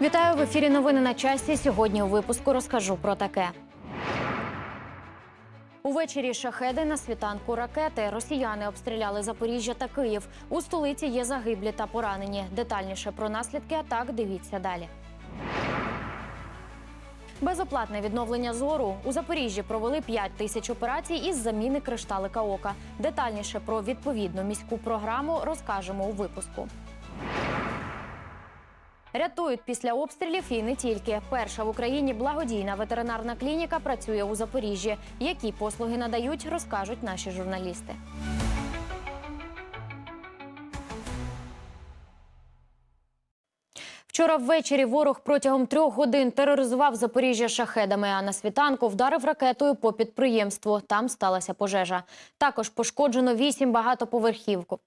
Вітаю в ефірі. Новини на часі. Сьогодні у випуску розкажу про таке. Увечері шахеди на світанку ракети. Росіяни обстріляли Запоріжжя та Київ. У столиці є загиблі та поранені. Детальніше про наслідки атак дивіться далі. Безоплатне відновлення зору у Запоріжжі провели 5 тисяч операцій із заміни кришталика ока. Детальніше про відповідну міську програму розкажемо у випуску. Рятують після обстрілів і не тільки. Перша в Україні благодійна ветеринарна клініка працює у Запоріжжі. Які послуги надають, розкажуть наші журналісти. Вчора ввечері ворог протягом трьох годин тероризував Запоріжжя шахедами, а на світанку вдарив ракетою по підприємству. Там сталася пожежа. Також пошкоджено вісім багатоповерхівок.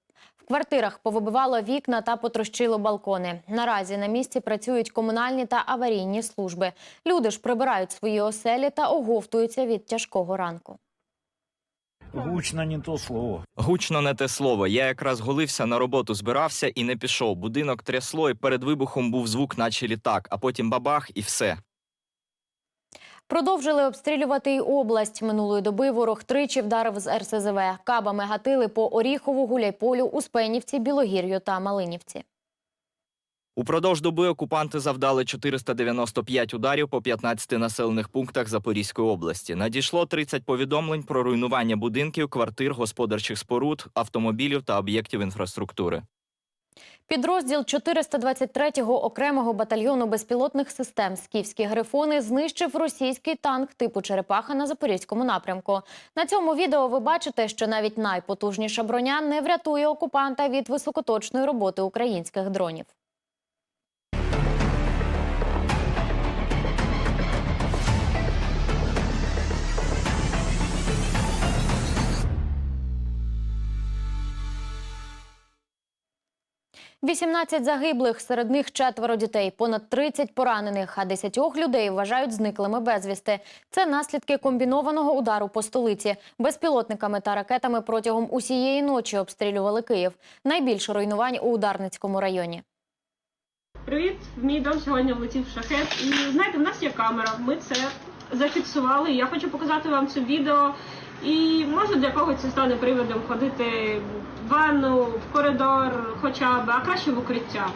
В квартирах повибивало вікна та потрощило балкони. Наразі на місці працюють комунальні та аварійні служби. Люди ж прибирають свої оселі та оговтуються від тяжкого ранку. Гучно не то слово. Гучно не те слово. Я якраз голився на роботу, збирався і не пішов. Будинок трясло, і перед вибухом був звук, наче літак, а потім бабах, і все. Продовжили обстрілювати й область. Минулої доби ворог тричі вдарив з РСЗВ. Кабами гатили по Оріхову, Гуляйполю, Успенівці, Білогір'ю та Малинівці. Упродовж доби окупанти завдали 495 ударів по 15 населених пунктах Запорізької області. Надійшло 30 повідомлень про руйнування будинків, квартир, господарчих споруд, автомобілів та об'єктів інфраструктури. Підрозділ 423-го окремого батальйону безпілотних систем «Скіфські грифони» знищив російський танк типу «Черепаха» на Запорізькому напрямку. На цьому відео ви бачите, що навіть найпотужніша броня не врятує окупанта від високоточної роботи українських дронів. – 18 загиблих, серед них четверо дітей, понад 30 поранених, а 10 людей вважають зниклими безвісти. Це наслідки комбінованого удару по столиці. Безпілотниками та ракетами протягом усієї ночі обстрілювали Київ. Найбільше руйнувань у Ударницькому районі. Привіт, в мій дом сьогодні влетів шахет. І знаєте, в нас є камера. Ми це зафіксували. Я хочу показати вам це відео. І може для когось це стане приводом ходити в ванну, в коридор, хоча б, а краще в укриття.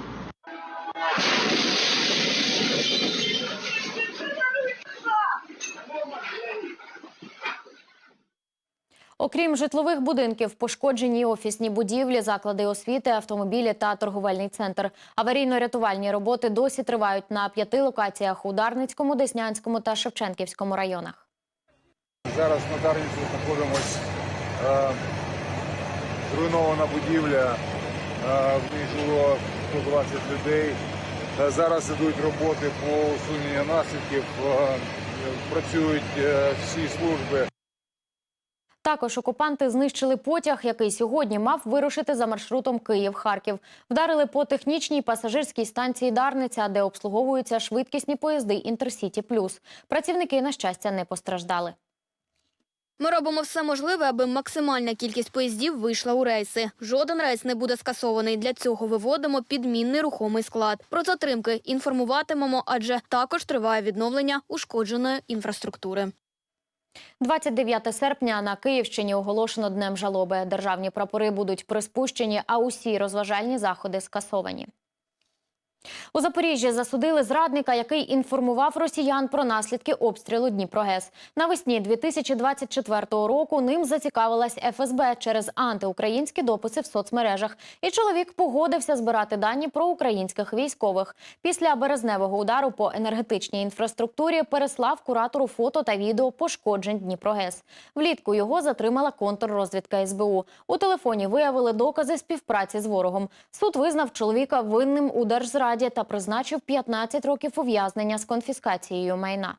Окрім житлових будинків, пошкоджені офісні будівлі, заклади освіти, автомобілі та торговельний центр. Аварійно-рятувальні роботи досі тривають на п'яти локаціях у Дарницькому, Деснянському та Шевченківському районах. Зараз на Дарниці знаходимось. Е, зруйнована будівля, е, в ній жило 120 людей. Е, зараз ідуть роботи по усуненню наслідків, працюють всі служби. Також окупанти знищили потяг, який сьогодні мав вирушити за маршрутом Київ-Харків. Вдарили по технічній пасажирській станції Дарниця, де обслуговуються швидкісні поїзди Інтерсіті Плюс. Працівники, на щастя, не постраждали. Ми робимо все можливе, аби максимальна кількість поїздів вийшла у рейси. Жоден рейс не буде скасований. Для цього виводимо підмінний рухомий склад. Про затримки інформуватимемо, адже також триває відновлення ушкодженої інфраструктури. 29 серпня на Київщині оголошено днем жалоби. Державні прапори будуть приспущені, а усі розважальні заходи скасовані. У Запоріжжі засудили зрадника, який інформував росіян про наслідки обстрілу Дніпрогес. Навесні 2024 року ним зацікавилась ФСБ через антиукраїнські дописи в соцмережах. І чоловік погодився збирати дані про українських військових. Після березневого удару по енергетичній інфраструктурі переслав куратору фото та відео пошкоджень Дніпрогес. Влітку його затримала контррозвідка СБУ. У телефоні виявили докази співпраці з ворогом. Суд визнав чоловіка винним у держзраді та призначив 15 років ув'язнення з конфіскацією майна.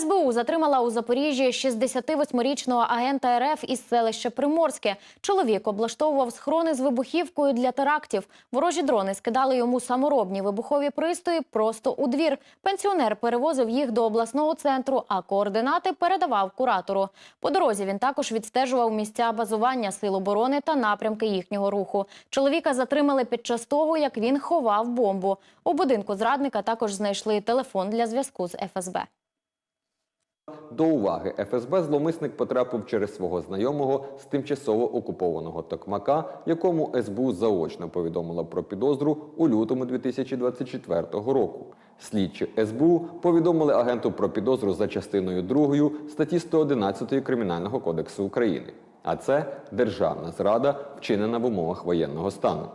СБУ затримала у Запоріжжі 68-річного агента РФ із селища Приморське. Чоловік облаштовував схорони з вибухівкою для терактів. Ворожі дрони скидали йому саморобні вибухові пристрої просто у двір. Пенсіонер перевозив їх до обласного центру, а координати передавав куратору. По дорозі він також відстежував місця базування сил оборони та напрямки їхнього руху. Чоловіка затримали під час того, як він ховав бомбу. У будинку зрадника також знайшли телефон для зв'язку з ФСБ. До уваги ФСБ зловмисник потрапив через свого знайомого з тимчасово окупованого Токмака, якому СБУ заочно повідомила про підозру у лютому 2024 року. Слідчі СБУ повідомили агенту про підозру за частиною 2 статті 111 Кримінального кодексу України. А це державна зрада, вчинена в умовах воєнного стану.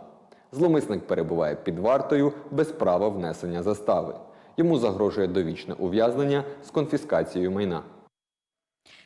Зловмисник перебуває під вартою без права внесення застави. Йому загрожує довічне ув'язнення з конфіскацією майна.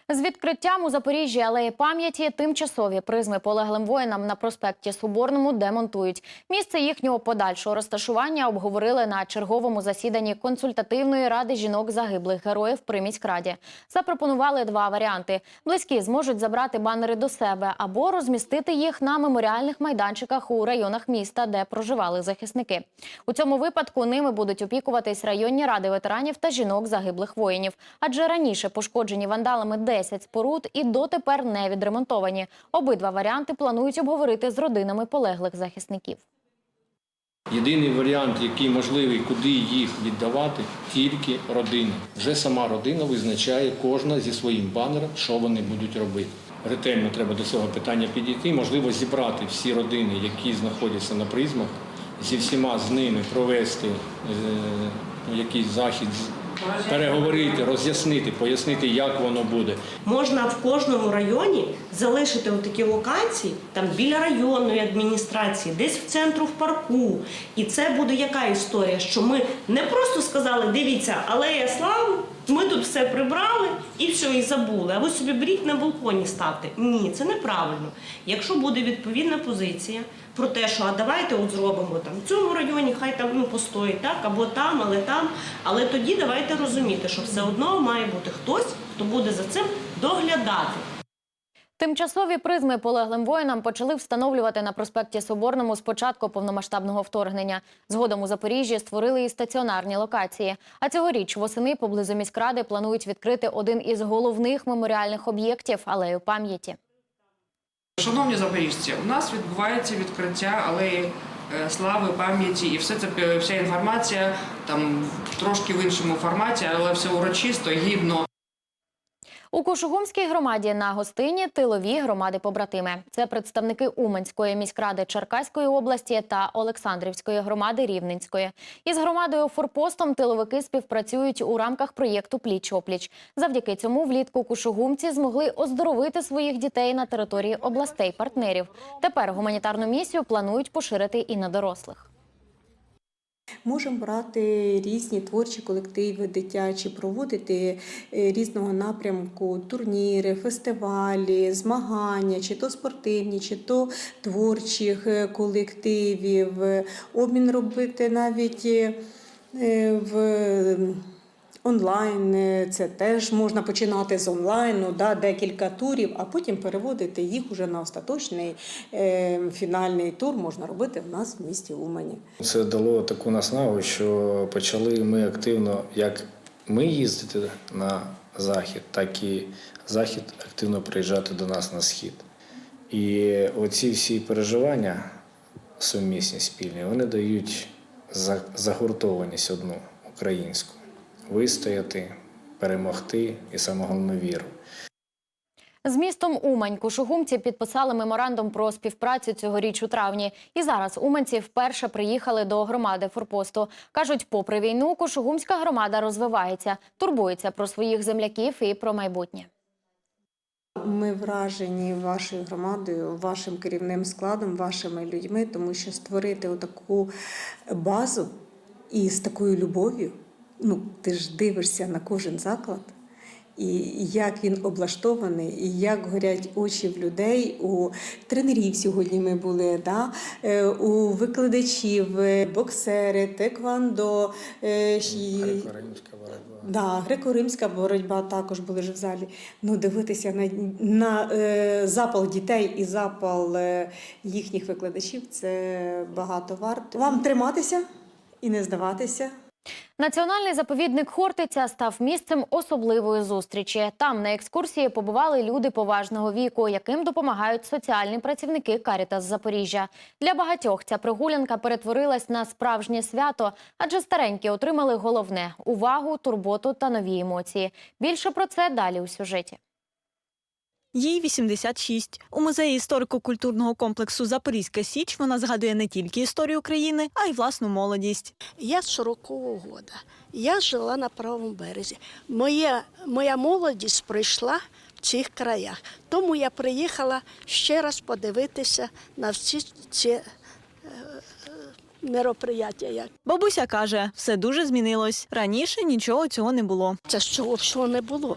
З відкриттям у Запоріжжі алеї пам'яті тимчасові призми полеглим воїнам на проспекті Соборному демонтують. Місце їхнього подальшого розташування обговорили на черговому засіданні консультативної ради жінок загиблих героїв при міськраді. Запропонували два варіанти: близькі зможуть забрати банери до себе або розмістити їх на меморіальних майданчиках у районах міста, де проживали захисники. У цьому випадку ними будуть опікуватись районні ради ветеранів та жінок загиблих воїнів, адже раніше пошкоджені вандалами 10 споруд і дотепер не відремонтовані. Обидва варіанти планують обговорити з родинами полеглих захисників. Єдиний варіант, який можливий, куди їх віддавати, тільки родина. Вже сама родина визначає кожна зі своїм банером, що вони будуть робити. Ретельно треба до цього питання підійти. Можливо, зібрати всі родини, які знаходяться на призмах, зі всіма з ними провести е, якийсь захід, переговорити, роз'яснити, пояснити, як воно буде. Можна в кожному районі залишити такі локації, там біля районної адміністрації, десь в центру в парку. І це буде яка історія? Що ми не просто сказали, дивіться, алея слави, ми тут все прибрали і все, і забули. А ви собі беріть на балконі ставте. Ні, це неправильно. Якщо буде відповідна позиція про те, що а давайте от зробимо там в цьому районі, хай там ну постоїть так, або там, але там. Але тоді давайте розуміти, що все одно має бути хтось, хто буде за цим доглядати. Тимчасові призми полеглим воїнам почали встановлювати на проспекті Соборному з початку повномасштабного вторгнення. Згодом у Запоріжжі створили і стаціонарні локації. А цьогоріч восени поблизу міськради планують відкрити один із головних меморіальних об'єктів алею пам'яті. Шановні запоріжці, у нас відбувається відкриття алеї е, слави, пам'яті, і все це е, вся інформація там трошки в іншому форматі, але все урочисто, гідно. У Кушугумській громаді на гостині тилові громади побратими. Це представники Уманської міськради Черкаської області та Олександрівської громади Рівненської. Із громадою Форпостом тиловики співпрацюють у рамках проєкту Пліч опліч. Завдяки цьому влітку кушугумці змогли оздоровити своїх дітей на території областей партнерів. Тепер гуманітарну місію планують поширити і на дорослих. Можемо брати різні творчі колективи дитячі, проводити е, різного напрямку турніри, фестивалі, змагання, чи то спортивні, чи то творчих е, колективів, обмін робити навіть е, в онлайн. е, Це теж можна починати з онлайну, да, декілька турів, а потім переводити їх уже на остаточний е, фінальний тур можна робити в нас в місті Умані. Це дало таку наснагу, що почали ми активно, як ми їздити на захід, так і захід активно приїжджати до нас на схід. І оці всі переживання сумісні спільні, вони дають загуртованість одну українську вистояти, перемогти і саме головне віру. З містом Умань кушугумці підписали меморандум про співпрацю цьогоріч у травні. І зараз уманці вперше приїхали до громади форпосту. кажуть, попри війну, кушугумська громада розвивається, турбується про своїх земляків і про майбутнє. Ми вражені вашою громадою, вашим керівним складом, вашими людьми, тому що створити таку базу і з такою любов'ю. Ну, ти ж дивишся на кожен заклад, і як він облаштований, і як горять очі в людей, у тренерів сьогодні ми були, да? е, у викладачів, е, боксери, теквандо, е, Греко-римська боротьба. Да, греко-римська боротьба також були ж в залі. Ну, дивитися на, на е, запал дітей і запал е, їхніх викладачів це багато варто. Вам триматися і не здаватися. Національний заповідник Хортиця став місцем особливої зустрічі. Там на екскурсії побували люди поважного віку, яким допомагають соціальні працівники Карітас Запоріжжя. Для багатьох ця прогулянка перетворилась на справжнє свято, адже старенькі отримали головне увагу, турботу та нові емоції. Більше про це далі у сюжеті. Їй 86. У музеї історико-культурного комплексу Запорізька Січ вона згадує не тільки історію країни, а й власну молодість. Я з 40-го года. Я жила на правому березі. Моя, моя молодість пройшла в цих краях. Тому я приїхала ще раз подивитися на всі ці е. Як. Бабуся каже, все дуже змінилось. Раніше нічого цього не було. Це ж цього всього не було.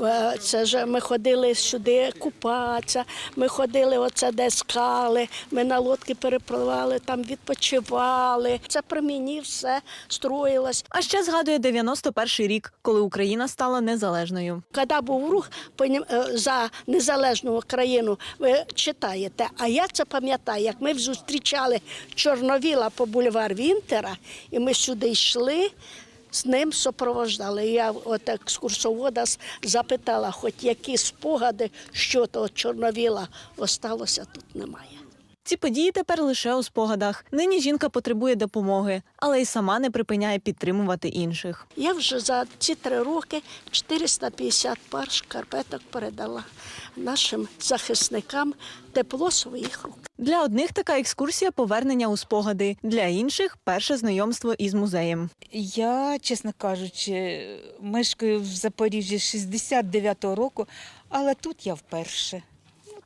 Е, Це ж ми ходили сюди купатися, ми ходили оце де скали, ми на лодки перепливали, там відпочивали. Це при мені все строїлось. А ще згадує 91-й рік, коли Україна стала незалежною. Коли був рух е, за незалежну країну, ви читаєте. А я це пам'ятаю, як ми зустрічали Чорновіла по бульвар Вінтера, і ми сюди йшли. З ним супровождали. Я от екскурсовода запитала, хоч які спогади, що того Чорновіла осталося, тут немає. Ці події тепер лише у спогадах. Нині жінка потребує допомоги, але й сама не припиняє підтримувати інших. Я вже за ці три роки 450 пар шкарпеток передала нашим захисникам тепло своїх рук. Для одних така екскурсія повернення у спогади, для інших перше знайомство із музеєм. Я, чесно кажучи, мешкаю в Запоріжжі з 69-го року, але тут я вперше.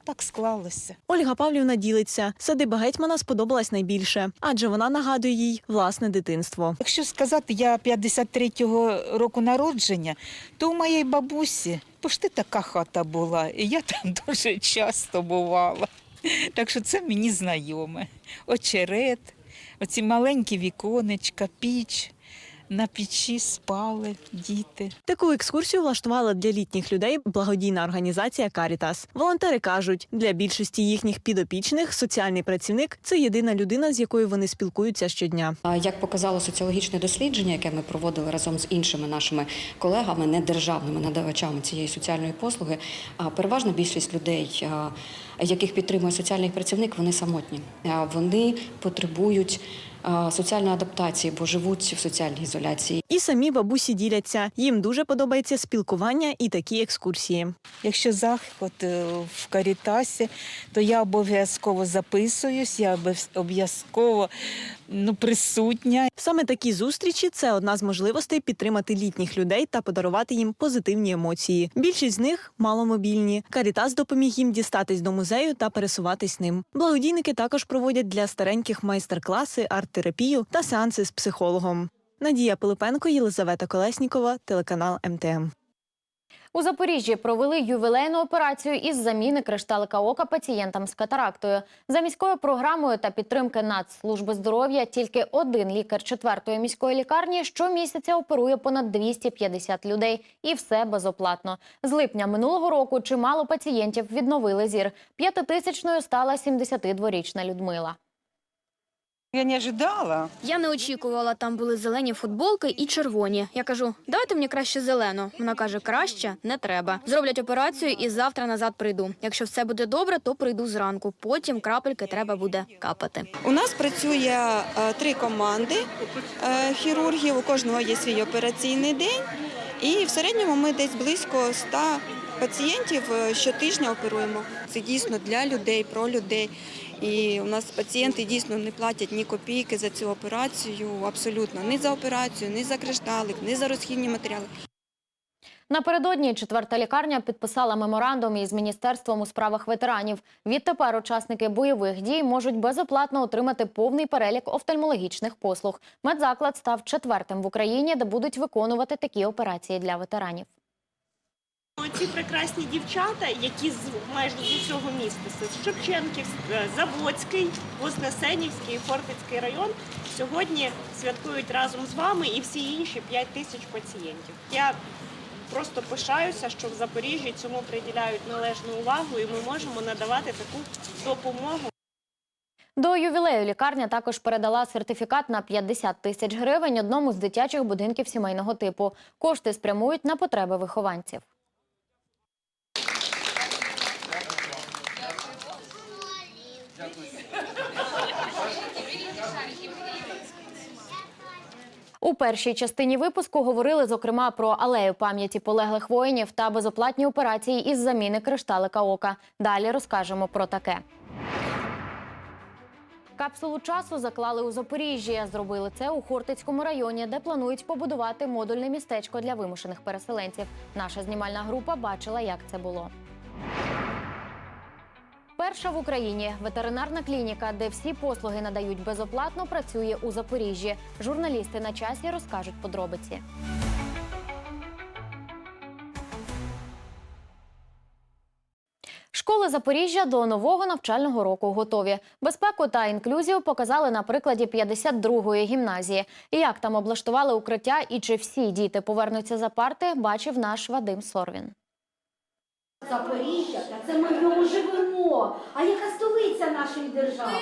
Так склалося. Ольга Павлівна ділиться. Садиба гетьмана сподобалась найбільше, адже вона нагадує їй власне дитинство. Якщо сказати, я 53-го року народження, то у моєї бабусі пошти така хата була, і я там дуже часто бувала. Так що це мені знайоме. Очерет, оці маленькі віконечка, піч. На печі спали діти. Таку екскурсію влаштувала для літніх людей благодійна організація Карітас. Волонтери кажуть, для більшості їхніх підопічних соціальний працівник це єдина людина, з якою вони спілкуються щодня. Як показало соціологічне дослідження, яке ми проводили разом з іншими нашими колегами, недержавними надавачами цієї соціальної послуги, а переважна більшість людей, яких підтримує соціальний працівник, вони самотні. Вони потребують соціальної адаптації, бо живуть в соціальній ізоляції. І самі бабусі діляться. Їм дуже подобається спілкування і такі екскурсії. Якщо заход е, в Карітасі, то я обов'язково записуюсь, я обов'яз- обов'язково ну, присутня. Саме такі зустрічі це одна з можливостей підтримати літніх людей та подарувати їм позитивні емоції. Більшість з них маломобільні. Карітас допоміг їм дістатись до музею та пересуватись ним. Благодійники також проводять для стареньких майстер-класи, арт-терапію та сеанси з психологом. Надія Пилипенко, Єлизавета Колеснікова, телеканал МТМ. У Запоріжжі провели ювілейну операцію із заміни кришталика ока пацієнтам з катарактою. За міською програмою та підтримки Нацслужби здоров'я тільки один лікар четвертої міської лікарні щомісяця оперує понад 250 людей, і все безоплатно. З липня минулого року чимало пацієнтів відновили зір. П'ятитисячною стала 72-річна Людмила. Я не ожидала. Я не очікувала, там були зелені футболки і червоні. Я кажу, давайте мені краще зелену. Вона каже, краще не треба. Зроблять операцію і завтра назад прийду. Якщо все буде добре, то прийду зранку. Потім крапельки треба буде капати. У нас працює е, три команди е, хірургів. У кожного є свій операційний день, і в середньому ми десь близько 100 пацієнтів е, щотижня оперуємо. Це дійсно для людей, про людей. І у нас пацієнти дійсно не платять ні копійки за цю операцію, абсолютно ні за операцію, ні за кришталик, ні за розхідні матеріали. Напередодні четверта лікарня підписала меморандум із міністерством у справах ветеранів. Відтепер учасники бойових дій можуть безоплатно отримати повний перелік офтальмологічних послуг. Медзаклад став четвертим в Україні, де будуть виконувати такі операції для ветеранів. Ці прекрасні дівчата, які з майже з усього міста, з Шевченків, Заводський, Вознесенівський, Фортицький район, сьогодні святкують разом з вами і всі інші 5 тисяч пацієнтів. Я просто пишаюся, що в Запоріжжі цьому приділяють належну увагу, і ми можемо надавати таку допомогу. До ювілею лікарня також передала сертифікат на 50 тисяч гривень одному з дитячих будинків сімейного типу. Кошти спрямують на потреби вихованців. У першій частині випуску говорили зокрема про алею пам'яті полеглих воїнів та безоплатні операції із заміни кришталика ока. Далі розкажемо про таке. Капсулу часу заклали у Запоріжжі. Зробили це у Хортицькому районі, де планують побудувати модульне містечко для вимушених переселенців. Наша знімальна група бачила, як це було. Перша в Україні ветеринарна клініка, де всі послуги надають безоплатно, працює у Запоріжжі. Журналісти на часі розкажуть подробиці. Школи Запоріжжя до нового навчального року готові. Безпеку та інклюзію показали на прикладі 52-ї гімназії. Як там облаштували укриття і чи всі діти повернуться за парти, бачив наш Вадим Сорвін. Запоріжжя, та це ми в ньому живемо. А яка столиця нашої держави?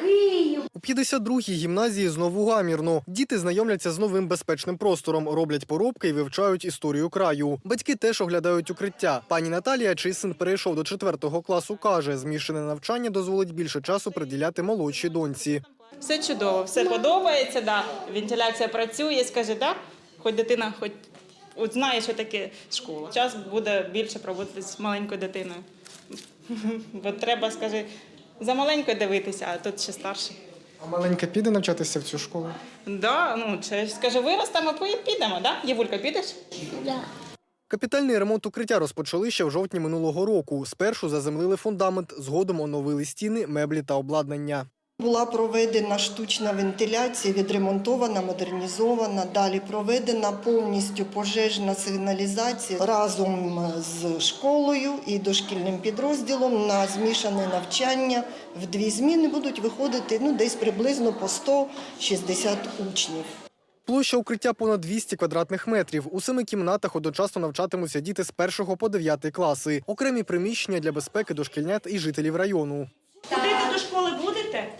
Київ. У 52-й гімназії знову гамірно. Діти знайомляться з новим безпечним простором, роблять поробки і вивчають історію краю. Батьки теж оглядають укриття. Пані Наталія, чий син перейшов до 4-го класу, каже, змішане навчання дозволить більше часу приділяти молодшій доньці. Все чудово, все подобається, да. вентиляція працює, скаже, да, хоч дитина, хоч от знає, що таке школа. Час буде більше проводити з маленькою дитиною. Бо треба, скаже, за маленькою дивитися, а тут ще старше. А маленька піде навчатися в цю школу? Да, ну, це, скаже, виростемо, підемо, да? Євулька, підеш? Капітальний ремонт укриття розпочали ще в жовтні минулого року. Спершу заземлили фундамент, згодом оновили стіни, меблі та обладнання. Була проведена штучна вентиляція, відремонтована, модернізована. Далі проведена повністю пожежна сигналізація разом з школою і дошкільним підрозділом на змішане навчання. В дві зміни будуть виходити ну, десь приблизно по 160 учнів. Площа укриття понад 200 квадратних метрів. У семи кімнатах одночасно навчатимуться діти з 1 по 9 класи. Окремі приміщення для безпеки дошкільнят і жителів району. Ходити до школи будете?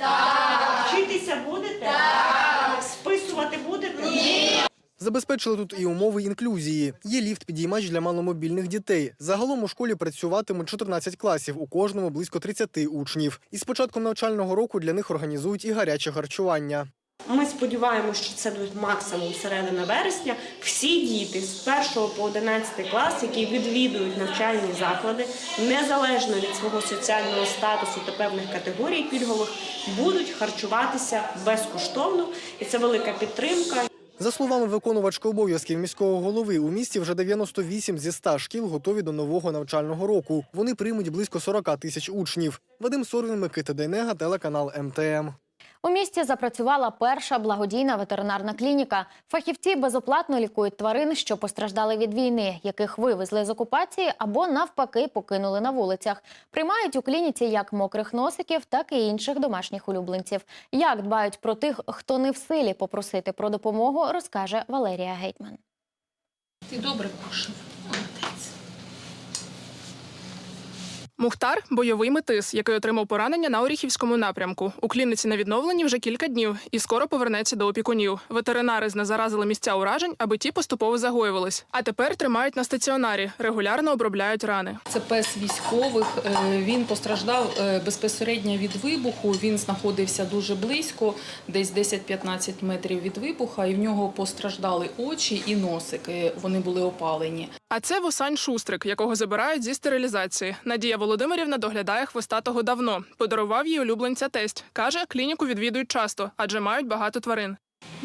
Так. Вчитися будете? Так. Списувати будете? Ні. Забезпечили тут і умови інклюзії. Є ліфт-підіймач для маломобільних дітей. Загалом у школі працюватимуть 14 класів, у кожному близько 30 учнів. І з початком навчального року для них організують і гаряче харчування. Ми сподіваємося, що це буде максимум середина вересня. Всі діти з 1 по 11 клас, які відвідують навчальні заклади, незалежно від свого соціального статусу та певних категорій пільгових, будуть харчуватися безкоштовно, і це велика підтримка. За словами виконувачки обов'язків міського голови, у місті вже 98 зі 100 шкіл готові до нового навчального року. Вони приймуть близько 40 тисяч учнів. Вадим Сорвін, Микита Дейнега, телеканал МТМ. У місті запрацювала перша благодійна ветеринарна клініка. Фахівці безоплатно лікують тварин, що постраждали від війни, яких вивезли з окупації або навпаки покинули на вулицях. Приймають у клініці як мокрих носиків, так і інших домашніх улюбленців. Як дбають про тих, хто не в силі попросити про допомогу, розкаже Валерія Гейтман. Ти добре кушав. Мухтар бойовий метис, який отримав поранення на Оріхівському напрямку. У клініці на відновленні вже кілька днів і скоро повернеться до опікунів. Ветеринари знезаразили місця уражень, аби ті поступово загоювались. А тепер тримають на стаціонарі, регулярно обробляють рани. Це пес військових. е, Він постраждав е, безпосередньо від вибуху. Він знаходився дуже близько, десь 10-15 метрів від вибуха, і в нього постраждали очі і носики. Вони були опалені. А це Вусань Шустрик, якого забирають зі стерилізації. Надія Володимирівна доглядає хвостатого давно. Подарував їй улюбленця тесть. Каже, клініку відвідують часто, адже мають багато тварин.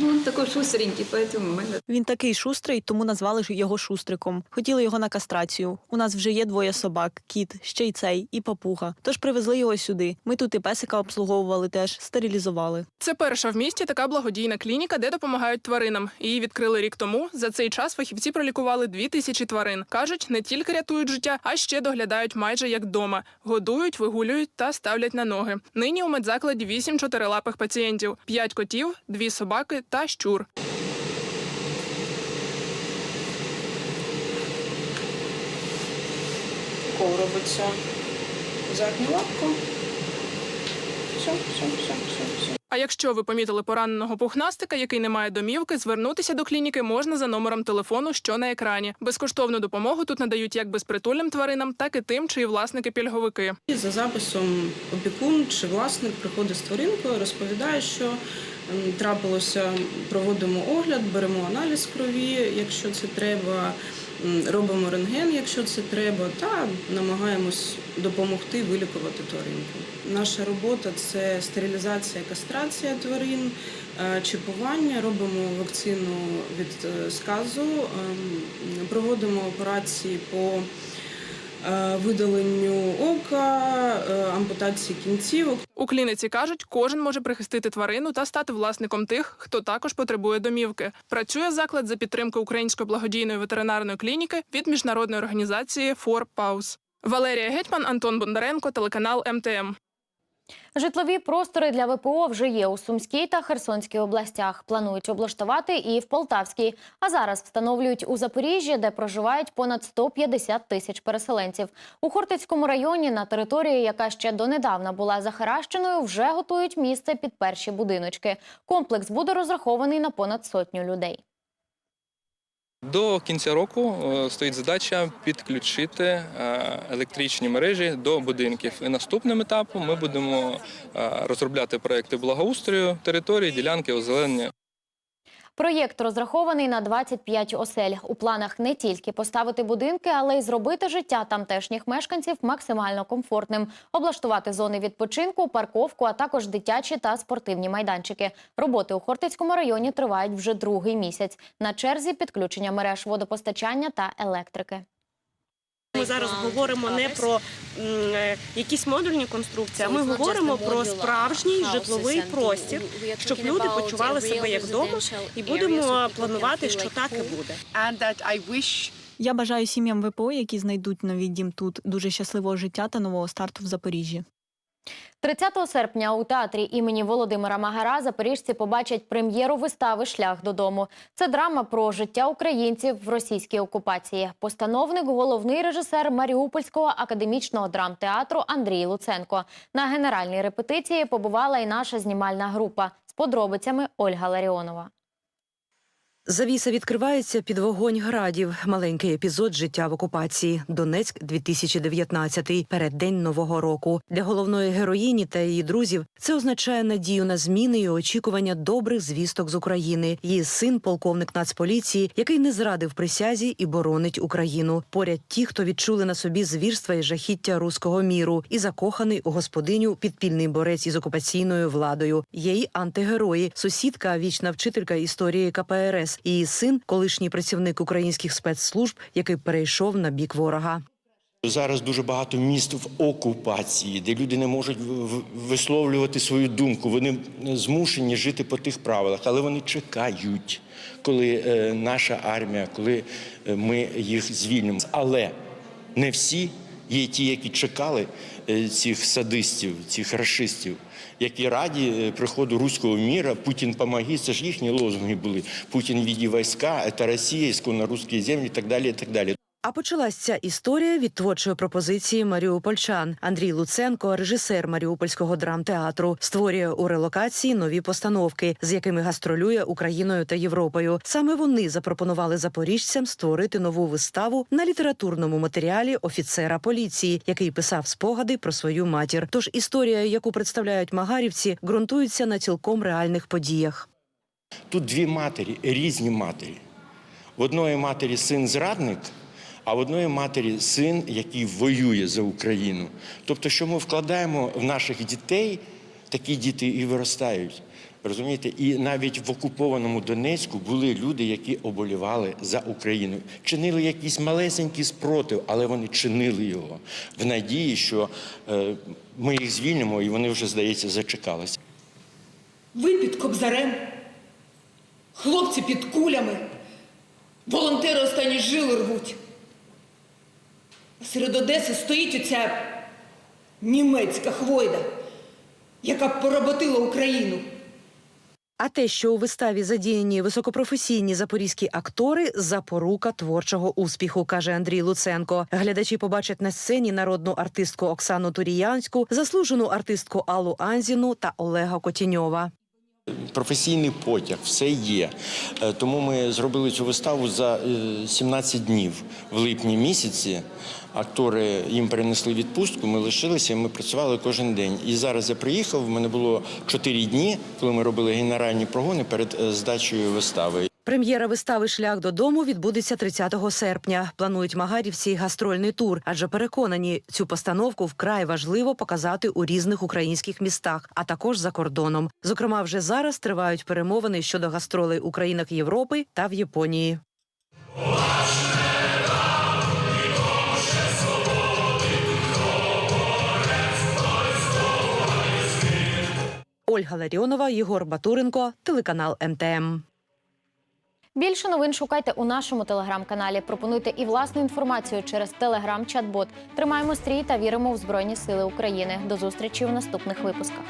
Ну, он такой шустренький, поэтому мы Він такий шустрий, тому назвали ж його шустриком. Хотіли його на кастрацію. У нас вже є двоє собак: кіт, ще й цей, і папуга. Тож привезли його сюди. Ми тут і песика обслуговували теж, стерилізували. Це перша в місті така благодійна клініка, де допомагають тваринам. Її відкрили рік тому. За цей час фахівці пролікували дві тисячі тварин. кажуть, не тільки рятують життя, а ще доглядають майже як вдома. Годують, вигулюють та ставлять на ноги. Нині у медзакладі вісім чотирилапих пацієнтів: п'ять котів, дві собаки та щур. Укол робиться задню лапку. Все, все, все, все, все. А якщо ви помітили пораненого пухнастика, який не має домівки, звернутися до клініки можна за номером телефону, що на екрані. Безкоштовну допомогу тут надають як безпритульним тваринам, так і тим, чиї власники пільговики. За записом опікун чи власник приходить з тваринкою, розповідає, що трапилося, проводимо огляд, беремо аналіз крові, якщо це треба, робимо рентген, якщо це треба, та намагаємось допомогти вилікувати тваринку. Наша робота це стерилізація, кастрація тварин, е, чіпування, робимо вакцину від е, сказу, ем, проводимо операції по видаленню ока, е, ампутації кінцівок. У клініці кажуть, кожен може прихистити тварину та стати власником тих, хто також потребує домівки. Працює заклад за підтримки Української благодійної ветеринарної клініки від міжнародної організації «Фор Паус». Валерія Гетьман, Антон Бондаренко, телеканал МТМ. Житлові простори для ВПО вже є у Сумській та Херсонській областях. Планують облаштувати і в Полтавській. А зараз встановлюють у Запоріжжі, де проживають понад 150 тисяч переселенців. У Хортицькому районі на території, яка ще донедавна була захаращеною, вже готують місце під перші будиночки. Комплекс буде розрахований на понад сотню людей. До кінця року е, стоїть задача підключити е, електричні мережі до будинків. І наступним етапом ми будемо е, розробляти проекти благоустрою території, ділянки озеленення. Проєкт розрахований на 25 осель. У планах не тільки поставити будинки, але й зробити життя тамтешніх мешканців максимально комфортним, облаштувати зони відпочинку, парковку, а також дитячі та спортивні майданчики. Роботи у Хортицькому районі тривають вже другий місяць. На черзі підключення мереж водопостачання та електрики. Ми зараз говоримо не про е, якісь модульні конструкції, а ми говоримо про справжній житловий простір, щоб люди почували себе як вдома, і будемо планувати, що так і буде. Я бажаю сім'ям ВПО, які знайдуть новий дім тут, дуже щасливого життя та нового старту в Запоріжжі. 30 серпня у театрі імені Володимира Магара запоріжці побачать прем'єру вистави Шлях додому. Це драма про життя українців в російській окупації. Постановник, головний режисер Маріупольського академічного драмтеатру Андрій Луценко. На генеральній репетиції побувала і наша знімальна група. З подробицями Ольга Ларіонова. Завіса відкривається під вогонь градів. Маленький епізод життя в окупації. Донецьк 2019 переддень нового року. Для головної героїні та її друзів це означає надію на зміни і очікування добрих звісток з України. Її син, полковник Нацполіції, який не зрадив присязі і боронить Україну. Поряд ті, хто відчули на собі звірства і жахіття руського міру, і закоханий у господиню підпільний борець із окупаційною владою. Є й антигерої, сусідка, вічна вчителька історії КПРС. І Її син, колишній працівник українських спецслужб, який перейшов на бік ворога. Зараз дуже багато міст в окупації, де люди не можуть висловлювати свою думку. Вони змушені жити по тих правилах, але вони чекають, коли е, наша армія, коли е, ми їх звільнимо. Але не всі є ті, які чекали е, цих садистів, цих рашистів. Які раді е, приходу руського міра, Путін помоги, це ж їхні лозунги були. Путін віді війська, це Росія, ісконно русські землі, і так далі. І так далі. А почалась ця історія від творчої пропозиції маріупольчан. Андрій Луценко, режисер Маріупольського драмтеатру, створює у релокації нові постановки, з якими гастролює Україною та Європою. Саме вони запропонували запоріжцям створити нову виставу на літературному матеріалі офіцера поліції, який писав спогади про свою матір. Тож історія, яку представляють магарівці, ґрунтується на цілком реальних подіях. Тут дві матері, різні матері. В одної матері син зрадник, а в одної матері син, який воює за Україну. Тобто, що ми вкладаємо в наших дітей, такі діти і виростають. Розумієте, і навіть в окупованому Донецьку були люди, які оболівали за Україну, чинили якийсь малесенький спротив, але вони чинили його в надії, що е, ми їх звільнимо, і вони вже, здається, зачекалися. Ви під кобзарем, хлопці під кулями, волонтери останні жили рвуть. Серед Одеси стоїть оця німецька хвойда, яка поработила Україну. А те, що у виставі задіяні високопрофесійні запорізькі актори, запорука творчого успіху, каже Андрій Луценко. Глядачі побачать на сцені народну артистку Оксану Туріянську, заслужену артистку Аллу Анзіну та Олега Котіньова. професійний потяг, все є. Е, Тому ми зробили цю виставу за е, 17 днів в липні місяці. Актори їм перенесли відпустку, ми лишилися, ми працювали кожен день. І зараз я приїхав. В мене було 4 дні, коли ми робили генеральні прогони перед е, здачею вистави. Прем'єра вистави Шлях додому відбудеться 30 серпня. Планують магарівці гастрольний тур, адже переконані, цю постановку вкрай важливо показати у різних українських містах, а також за кордоном. Зокрема, вже зараз тривають перемовини щодо гастролей у країнах Європи та в Японії. Ольга Ларіонова, Єгор Батуренко, телеканал МТМ. Більше новин шукайте у нашому телеграм-каналі. Пропонуйте і власну інформацію через телеграм-чат-бот. Тримаємо стрій та віримо в Збройні Сили України. До зустрічі у наступних випусках.